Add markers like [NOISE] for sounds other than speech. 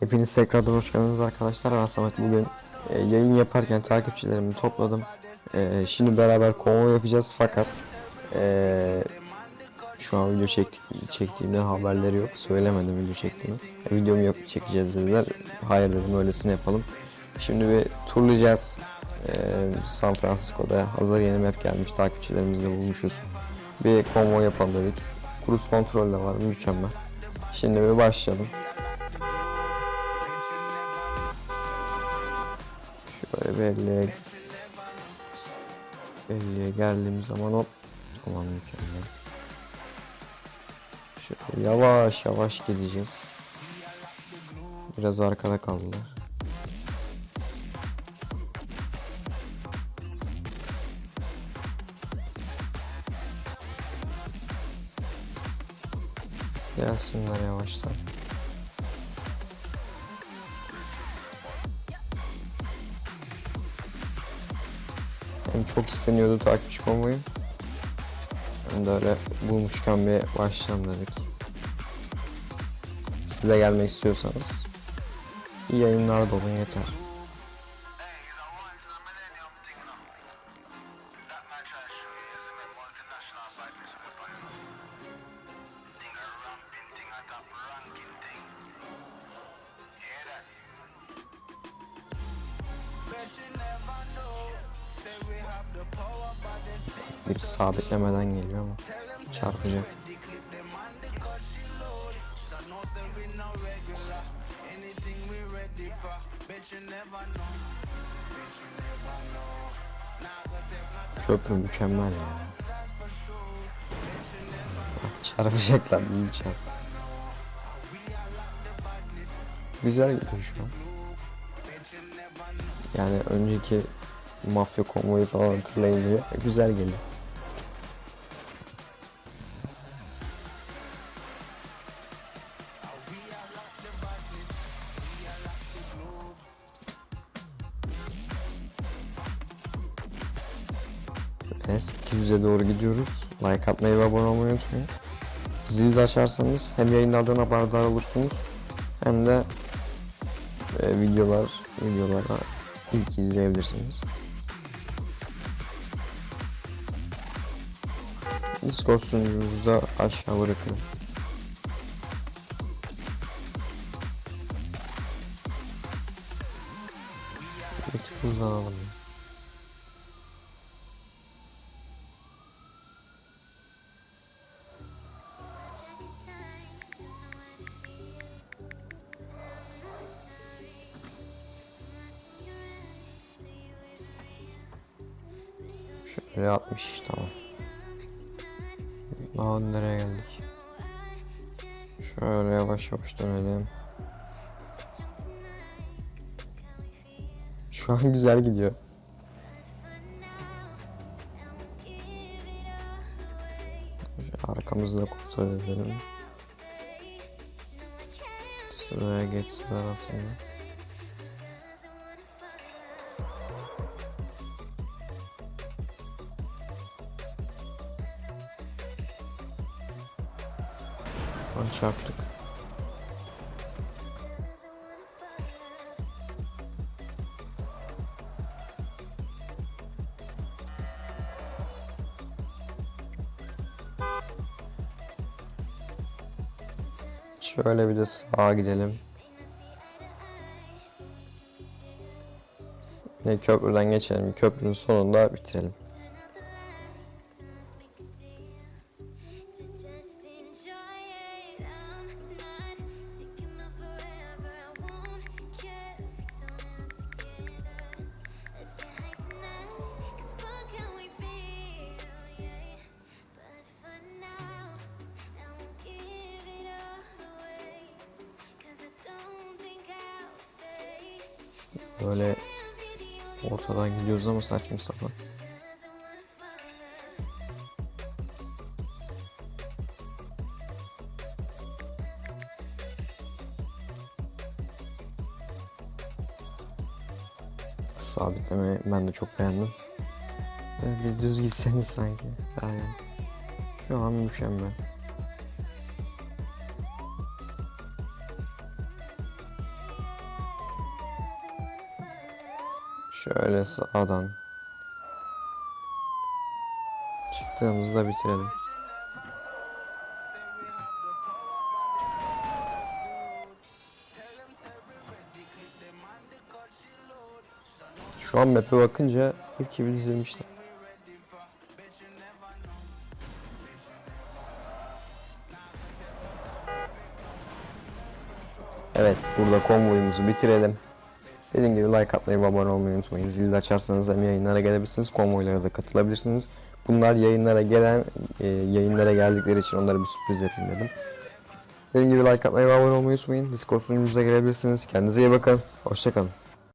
Hepiniz tekrardan hoş geldiniz arkadaşlar. Ben bugün e, yayın yaparken takipçilerimi topladım. E, şimdi beraber konvoy yapacağız fakat e, şu an video çek, çektiğimden haberleri yok. Söylemedim video çektiğimi. E, videomu yap, çekeceğiz dediler. Hayır dedim öylesine yapalım. Şimdi bir turlayacağız. E, San Francisco'da hazır yeni map gelmiş takipçilerimizle bulmuşuz. Bir konvoy yapalım dedik. Cruise kontrol de var mükemmel. Şimdi bir başlayalım. Bir 50'ye 50'ye geldiğim zaman hop tamam mükemmel. Şöyle yavaş yavaş gideceğiz. Biraz arkada kaldılar. Gelsinler yavaştan. Hem çok isteniyordu takipçi konvoyu. Hem de öyle bulmuşken bir başlayalım dedik. Siz de gelmek istiyorsanız iyi yayınlar da yeter. Bir sabitlemeden geliyor ama çarpacak. Köprü mükemmel ya. Bak çarpacaklar büyük çarp. Güzel gidiyor şu an. Yani önceki mafya konvoyu falan hatırlayınca güzel geliyor. Ve 800'e doğru gidiyoruz. Like atmayı ve abone olmayı unutmayın. Zili de açarsanız hem yayınlardan haberdar olursunuz hem de e, videolar videolara ilk izleyebilirsiniz. Discord sunucumuzu da aşağı bırakın. Bir tık hızlanalım. Şöyle 60 tamam. Daha nereye geldik? Şöyle yavaş yavaş dönelim. Şu an [LAUGHS] güzel gidiyor. Arkamızda edelim. Sıraya geçsinler aslında. Lan çarptık. Şöyle bir de sağa gidelim. Yine köprüden geçelim. Köprünün sonunda bitirelim. Böyle ortadan gidiyoruz ama saçma sapan. Sabitlemeyi ben de çok beğendim. Böyle bir düz gitseniz sanki. Aynen. Şu an mükemmel. Şöyle sağdan. Çıktığımızda bitirelim. Şu an map'e bakınca hep gibi dizilmişler. Evet, burada konvoyumuzu bitirelim. Dediğim gibi like atmayı ve abone olmayı unutmayın. Zili de açarsanız hem yayınlara gelebilirsiniz, konvoylara da katılabilirsiniz. Bunlar yayınlara gelen, e, yayınlara geldikleri için onlara bir sürpriz yapayım dedim. Dediğim gibi like atmayı ve abone olmayı unutmayın. Discord sunucumuza gelebilirsiniz. Kendinize iyi bakın. Hoşçakalın.